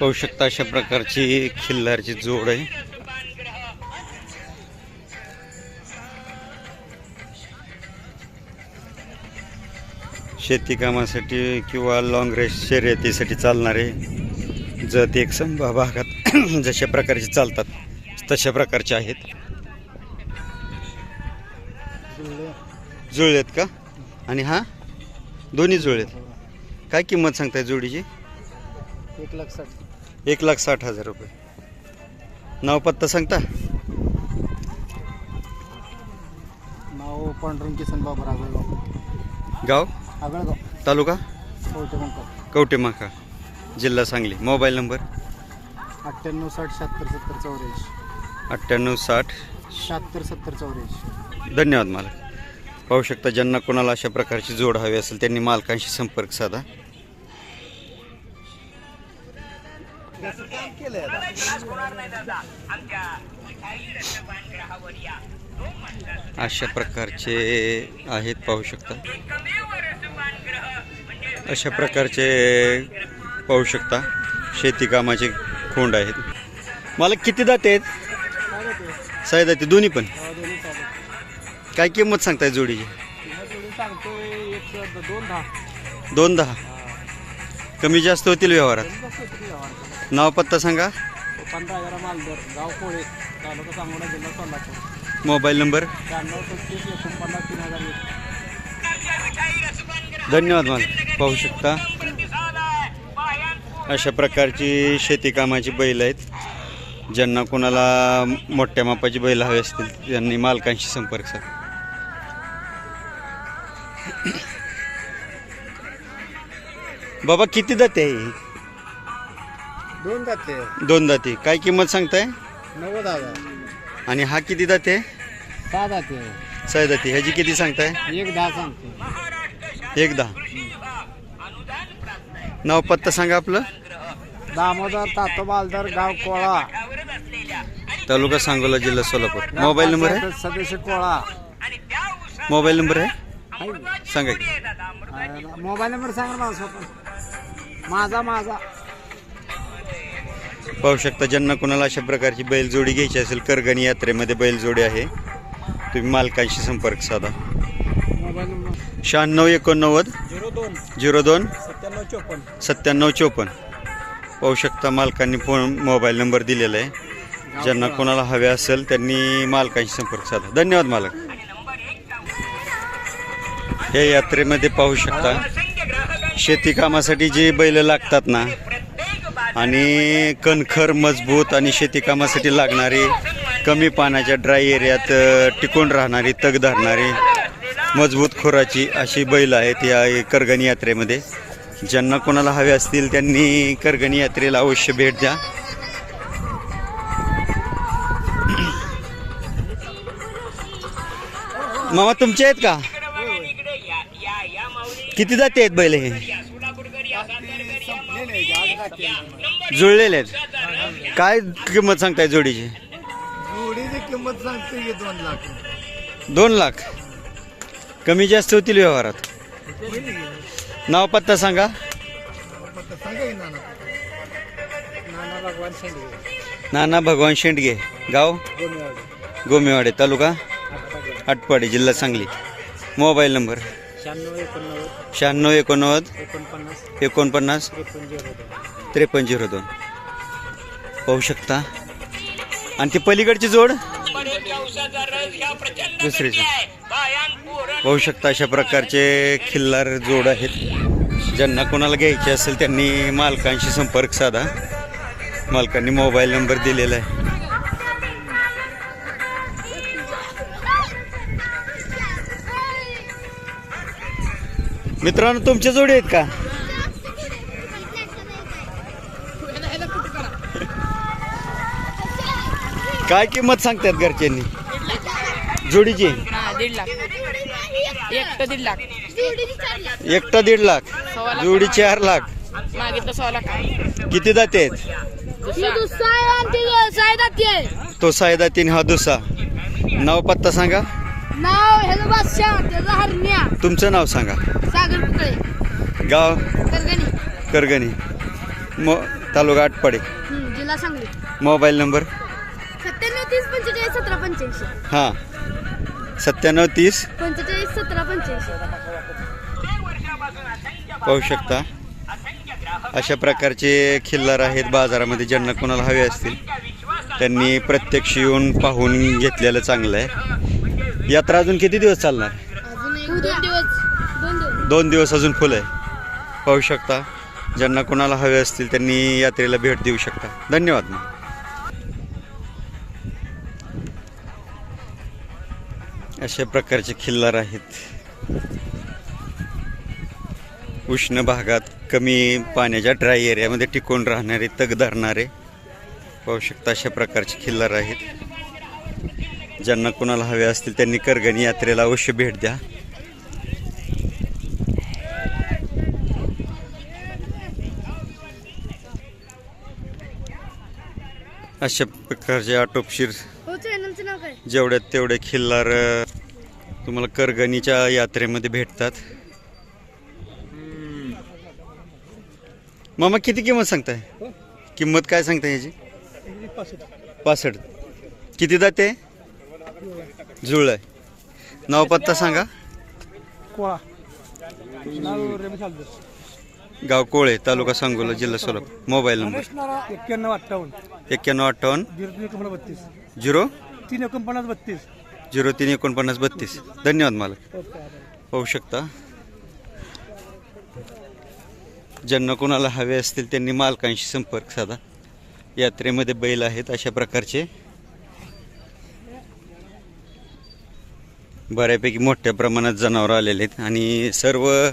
पाहू शकता अशा प्रकारची खिल्लारची जोड आहे. शेती कामासाठी किंवा लॉंग रेस शर्यतीसाठी चालणारे जत एक संभा भागात जशा प्रकारचे चालतात तशा प्रकारचे आहेत. जुळलेत का? आणि हा? दोन्ही जुळलेत. काय किंमत सांगताय जोडीची? एक लाख साठ एक लाख साठ हजार रुपये. नाव पत्ता सांगता? नाव पांढरंग किसन बाबर आगळगाव. गाव? आगळगाव. तालुका? कवटे माका? जिल्हा सांगली. Mobile number? अठ्ठ्याण्णव साठ शहात्तर सत्तर चौऱ्याऐंशी. अठ्ठ्याण्णव साठ शहात्तर सत्तर चौऱ्याऐंशी. धन्यवाद मालक. पाहू शकता ज्यांना कोणाला अशा प्रकारची जोड हवी असेल त्यांनी मालकांशी संपर्क साधा. अशा प्रकारचे आहेत पाहू शकता. अशा प्रकारचे पाहू शकता. शेती कामाचे खोंड आहेत. मला किती दाते आहेत? साई दाते. दोन्ही पण? काय किंमत सांगताय जोडीची? दोन दहा. कमी जास्त होतील व्यवहारात? नाव पत्ता सांगा. पंधरा हजार मालदर गाव कोळे तालुका सांगोला जिल्हा सोलापूर. Mobile number. शहाण्णव सत्तीस एकोणपन्नास तीन हजार एक. धन्यवाद मला. पाहू शकता. अशा प्रकारची शेती कामाची बैल आहेत. ज्यांना कोणाला मोठ्या मापाची बैल हवे असतील त्यांनी मालकांशी संपर्क साधा. बाबा किती दाते आहे? दोन जाते दोन दाते. काय किंमत सांगताय? नव्वद हजार. आणि हा किती दाते? सहा जाते साय दाते. ह्याची किती सांगताय? एक दहा सांगते. एक दहा. नाव पत्ता सांगा आपलं. दामोदर तातो बालदर गाव कोळा. तालुका सांगोला जिल्हा सोलापूर. मोबाईल नंबर आहे? सदस्य कोळा. मोबाईल नंबर आहे? आहे. सांगा की. अरे, मोबाईल नंबर सांगा स्वतः. माझा माझा. पाहू शकता ज्यांना कोणाला अशा प्रकारची बैलजोडी घ्यायची असेल करगणी यात्रेमध्ये बैलजोडी आहे. तुम्ही मालकांशी संपर्क साधा. शहाण्णव एकोणनव्वद झिरो दोन सत्त्याण्णव चोपन्न. पाहू शकता मालकांनी फोन मोबाईल नंबर दिलेला आहे. ज्यांना कोणाला हवे असेल त्यांनी मालकांशी संपर्क साधा. धन्यवाद मालक. हे यात्रेमध्ये पाहू शकता शेती कामासाठी जे बैल लागतात ना आणि कणखर मजबूत आणि शेतीकामासाठी लागणारी कमी पाण्याच्या ड्राय एरियात टिकून राहणारी तग धरणारी मजबूत खोराची अशी बैल आहेत या करगणी यात्रेमध्ये. ज्यांना कोणाला हवे असतील त्यांनी करगणी यात्रेला अवश्य भेट द्या. मामा तुमचे आहेत का? किती जाते आहेत बैल हे? जुळलेले आहेत. काय किंमत सांगताय जोडीची? जोडीची किंमत सांगते की दोन लाख दोन लाख. कमी जास्त होतील व्यवहारात? नाव पत्ता सांगा. नाना नाना भगवान शेंडगे. नाना भगवान शेंडगे गाव? गोमेवाडी तालुका? आटपाडी आटपाडी जिल्हा सांगली. Mobile number? शहाण्णव एकोणनव्वद. शहाण्णव एकोणनव्वद. एकोणपन्नास. एकोणपन्नास. त्रेपन्न झिरो दोन. पाहू शकता. आणि ती पलीकडची जोड? दुसरीची पाहू शकता अशा प्रकारचे खिल्लार जोड आहेत. ज्यांना कोणाला घ्यायचे असेल त्यांनी मालकांशी संपर्क साधा. मालकांनी मोबाईल नंबर दिलेला आहे. मित्रांनो तुमच्या जोडी आहेत का? काय किंमत सांगतात घरच्यांनी? जोडीची? हा दीड लाख. एक तर दीड लाख. एकटा दीड लाख. सव्वा लाख. जोडी चार लाख. मागितलं सव्वा लाख किती जाते आहेत? तो सायदा तीन हा दुसा नाव पत्ता सांगा. नाव ह्याचं बादशाह त्याचा हरण्या. तुमचं नाव सांगा. सागर पुतळे गाव? करगणी. करगणी. मो तालुका आटपाडे. हम्म, जिल्हा सांगली. Mobile number? तीस पंचेचाळीस सतरा पंच्याऐंशी. हां. सत्त्याण्णव तीस. पंचेचाळीस सतरा पंच्याऐंशी. पाहू शकता. अशा प्रकारचे खिल्लार आहेत बाजारामध्ये. ज्यांना कोणाला हवे असतील त्यांनी प्रत्यक्ष येऊन पाहून घेतलेलं चांगलं आहे. यात्रा अजून किती दिवस चालणार? अजून एक दोन दिवस. दोन दिवस. दोन दिवस अजून फुलं आहे. पाहू शकता. ज्यांना कोणाला हवे असतील त्यांनी यात्रेला भेट देऊ शकता. धन्यवाद मग अशा प्रकारचे खिल्लार आहेत. उष्ण भागात कमी पाण्याच्या ड्राय एरियामध्ये टिकून राहणारे तग धरणारे पाहू शकता अशा प्रकारचे खिल्लार आहेत. ज्यांना कोणाला हवे असतील त्यांनी करगणी यात्रेला अवश्य भेट द्या. अशा प्रकारचे आटोपशीर हो चॅनलचं नाव काय जेवढ्यात तेवढे खिल्लार तुम्हाला करगणीच्या यात्रेमध्ये भेटतात. मामा किती किंमत सांगताय? किंमत काय सांगताय याची? पासष्ट. किती जाते? जुळ आहे नाव पत्ता सांगा. गाव कोळे तालुका सांगोला जिल्हा सोलापूर. Mobile number. एक्क्याण्णव अठ्ठावन्न. एक्क्याण्णव अठ्ठावन्न. झिरो? तीन एकोणपन्नास बत्तीस. झिरो तीन एकोणपन्नास बत्तीस. धन्यवाद मालक. पाहू शकता? ज्यांना कोणाला हवे असतील त्यांनी मालकांशी संपर्क साधा. यात्रेमध्ये बैल आहेत अशा प्रकारचे. बऱ्यापैकी मोठ्या प्रमाणात जनावर आलेले आहेत आणि सर्व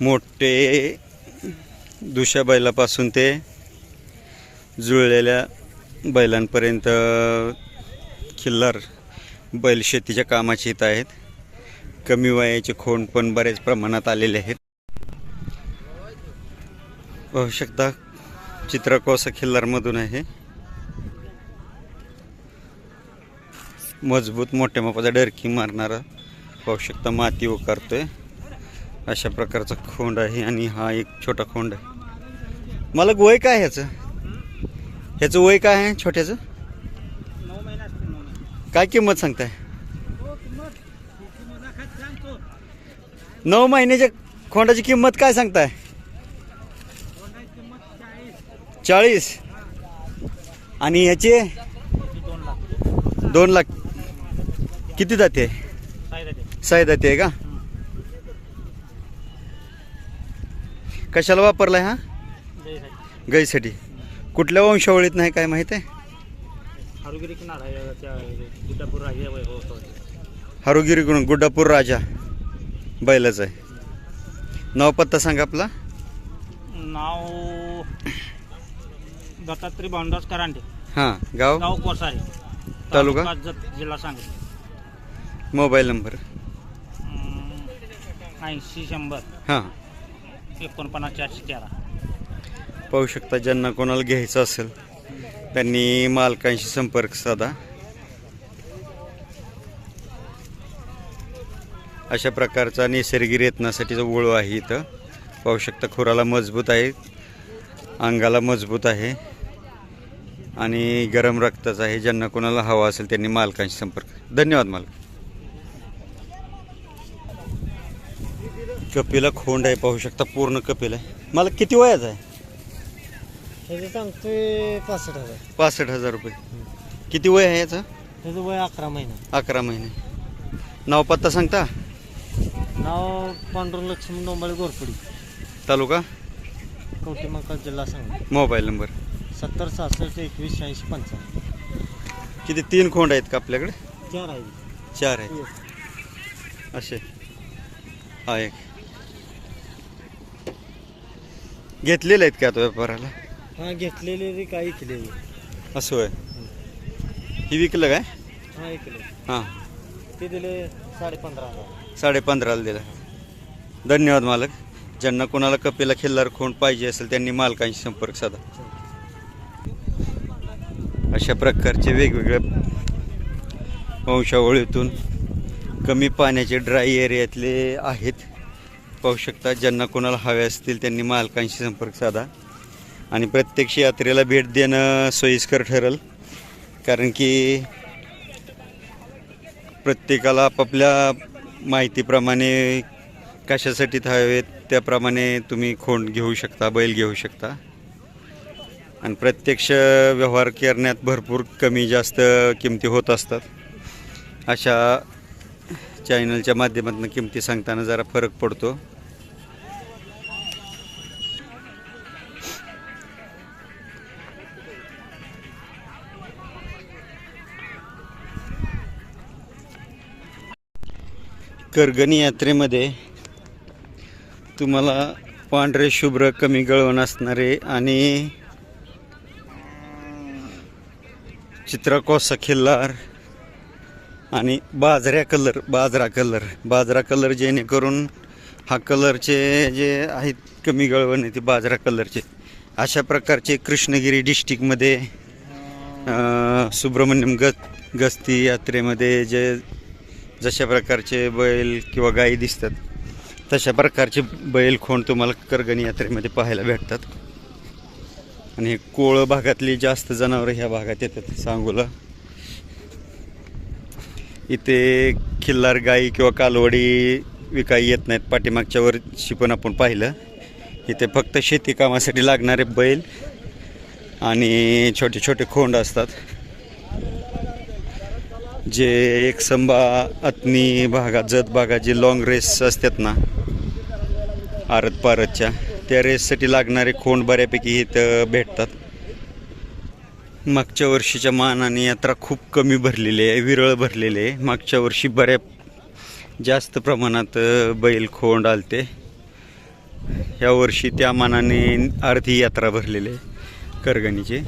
मोठे दुशा बैलापासून ते जुळलेल्या बैलांपर्यंत खिल्लार बैल शेतीच्या कामाचे येत आहेत. कमी वयाचे खोंड पण बरेच प्रमाणात आलेले आहेत. पाहू शकता चित्रकोसा खिल्लारमधून आहे. मजबूत मोठ्या मापाचा डरकी मारणारा पाहू शकता माती उकारतोय. अशा प्रकारचा खोंड आहे आणि हा एक छोटा खोंड आहे. मला गोय काय ह्याचं ह्याचं वय काय आहे छोट्याचं? काय किंमत सांगताय? नऊ महिन्याच्या खोंडाची किंमत काय सांगताय? चाळीस. आणि ह्याचे? दोन लाख. किती जाते साई जाते का? कशाला वापरलाय हा? गाईसाठी. कुठल्या वंशावळीत नाही काय माहीत आहे? किनार आहे आहे हरोगिरीकडून गुड्डापूर राजा बैलाच आहे. नाव पत्ता सांगा आपला. नाव दत्तात्रय भाऊंदास करांडे. हां गाव? गाव कोसारे. तालुका? जत जिल्हा सांगली. Mobile number. ऐंशी शंभर. हां. एकोणपन्नास चारशे तेरा. पाहू शकता ज्यांना कोणाला घ्यायचं असेल त्यांनी मालकांशी संपर्क साधा. अशा प्रकारचा निसर्गी रेतनासाठीचा ओळू आहे इथं. पाहू शकता खुराला मजबूत आहे अंगाला मजबूत आहे आणि गरम रक्ताचा आहे. ज्यांना कोणाला हवा असेल त्यांनी मालकांशी संपर्क. धन्यवाद मालक. कपिला खोंड आहे पाहू शकता पूर्ण कपिल आहे. मला किती वयाचा आहे? त्याचं सांगतोय पासष्ट हजार पासष्ट हजार रुपये किती वय आहे याचं? त्याचं वय अकरा महिना. अकरा महिने. नाव पत्ता सांगता? नाव पांडुरंग लक्ष्मण डोंबाळे गोरपडी तालुका? कवटे जिल्हा सांगली. Mobile number. सत्तर सहासष्ट एकवीस शहाऐंशी पंचावन्न. किती तीन खोंड आहेत का आपल्याकडे? चार आहे चार आहेत. असे. हा एक. घेतलेले आहेत का आता व्यापाराला? हा घेतलेले रे काही केलेले असं होय. ही विकलं काय? हा ऐकले हां. ते दिले साडे पंधरा हजार. साडे पंधराला दिला. धन्यवाद मालक. ज्यांना कोणाला कपिला खिल्लार खोंड पाहिजे असेल त्यांनी मालकांशी संपर्क साधा. अशा प्रकारचे वेगवेगळ्या वंशावळीतून कमी पाण्याचे ड्राय एरियातले आहेत. पाहू शकता ज्यांना कोणाला हवे असतील त्यांनी मालकांशी संपर्क साधा. आणि प्रत्यक्ष यात्रेला भेट देणं सोयीस्कर ठरेल. कारण की प्रत्येकाला आपापल्या माहितीप्रमाणे कशासाठी हवेत त्याप्रमाणे तुम्ही खोंड घेऊ शकता बैल घेऊ शकता. आणि प्रत्यक्ष व्यवहार करण्यात भरपूर कमी जास्त किमती होत असतात. अशा चॅनलच्या माध्यमातून किमती सांगताना जरा फरक पडतो. करगणी यात्रेमध्ये तुम्हाला पांढरे शुभ्र कमी गळवण असणारे आणि चित्रकोसा खिल्लार आणि बाजऱ्या कलर बाजरा कलर बाजरा कलर जेणेकरून हा कलरचे जे आहेत कमी गळवण आहे ते बाजरा कलरचे. अशा प्रकारचे कृष्णगिरी डिस्ट्रिक्टमध्ये सुब्रमण्यम ग गस्ती यात्रेमध्ये जे जशा प्रकारचे बैल किंवा गायी दिसतात तशा प्रकारचे बैल खोंड तुम्हाला करगणी यात्रेमध्ये पाहायला भेटतात. आणि कोळ भागातली जास्त जनावरं ह्या भागात येतात सांगोला. इथे खिल्लार गाई किंवा कालवडी विकाई येत नाहीत पाठीमागच्या वर्षी पण आपण पाहिलं. इथे फक्त शेती कामासाठी लागणारे बैल आणि छोटे छोटे खोंड असतात. जे एक संबा अतनी भागात जत भागात जे लॉंग रेस असतात ना आरत पारतच्या त्या रेससाठी लागणारे खोंड बऱ्यापैकी इथं भेटतात. मागच्या वर्षीच्या मानाने यात्रा खूप कमी भरलेली आहे विरळ भरलेले आहे. मागच्या वर्षी बऱ्या जास्त प्रमाणात बैल खोंड आलते. या वर्षी त्या मानाने अर्धी यात्रा भरलेली आहे करगणीची.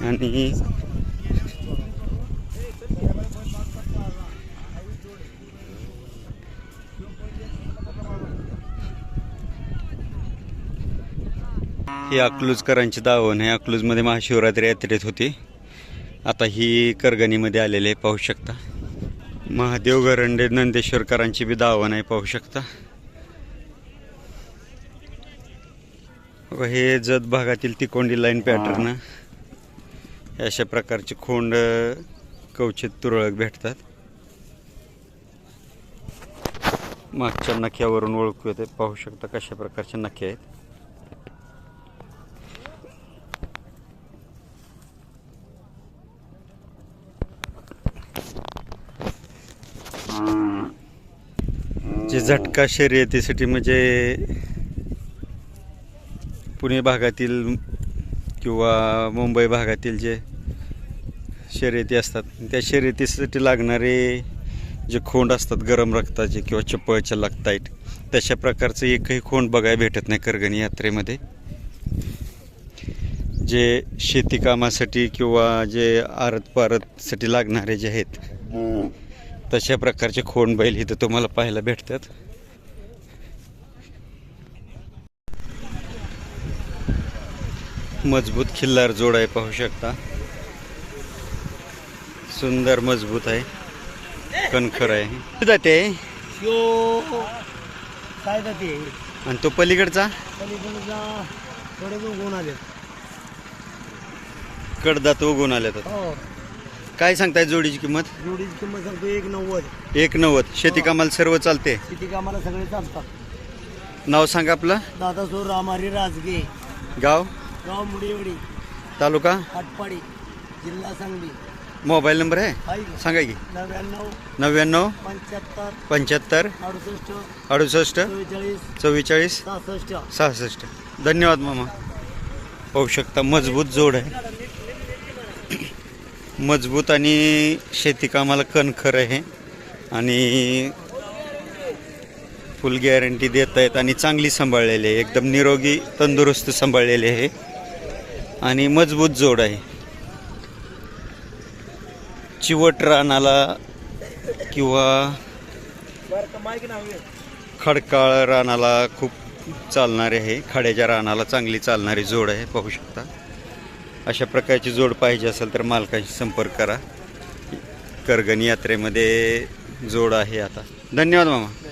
आणि ही अकलूजकरांची दावण आहे अकलूजमध्ये महाशिवरात्री यात्रेत होती. आता ही करगणीमध्ये आलेले आहे पाहू शकता. महादेव गरंडे नंदेश्वरकरांची बी दावण आहे पाहू शकता. बघा, हे जत भागातील तिकोंडी लाईन पॅटर्न अशा प्रकारचे खोंड कवचित तुरळक भेटतात. मागच्या नख्यावरून ओळखू येते पाहू शकता कशा प्रकारचे नखे आहेत जे झटका शर्यतीसाठी म्हणजे पुणे भागातील किंवा मुंबई भागातील जे शर्यती असतात त्या शर्यतीसाठी लागणारे जे खोंड असतात गरम रक्ताचे किंवा चपळच्या लागतायत तशा प्रकारचं एकही खोंड बघायला भेटत नाही करगणी यात्रेमध्ये. जे शेतीकामासाठी किंवा जे आरत पारतसाठी लागणारे जे आहेत तशा प्रकारचे खोंड बैल इथं तुम्हाला पाहायला भेटतात. मजबूत खिल्लार जोड आहे पाहू शकता. सुंदर मजबूत आहे. कणखर आहे. जाते? यो काय जाते? आणि तो पलीकडचा? उगवून आले कडदात उगवून आल्या तर हो. काय सांगताय जोडीची किंमत? जोडीची किंमत सांगतो एक नव्वद. एक नव्वद. शेती कामाला सर्व चालते. किती कामाला सगळे चालतात. नाव सांगा आपलं. दादासोर रामारी राजगे. गाव? गाव मुडीवडी. तालुका? काटपाडी जिल्हा सांगली. मोबाईल नंबर आहे? हाय सांगा की. नव्याण्णव. नव्याण्णव. पंच्याहत्तर. पंच्याहत्तर. अडुसष्ट. अडुसष्ट. चव्वेचाळीस. चव्वेचाळीस. सहासष्ट. सहासष्ट. धन्यवाद मामा. पाहू शकता मजबूत जोड आहे. मजबूत आणि शेती कामाला कणखर आहे. आणि फुल गॅरंटी देत आहेत आणि चांगली सांभाळलेली आहे. एकदम निरोगी तंदुरुस्त सांभाळलेली आहे. आणि मजबूत जोड आहे. चिवट रानाला किंवा खडकाळ रानाला खूप चालणारे आहे. खड्याच्या रानाला चांगली चालणारी जोड आहे पाहू शकता. अशा प्रकारची जोड पाहिजे असेल तर मालकाशी संपर्क करा. करगणी यात्रेमध्ये जोड आहे आता. धन्यवाद मामा.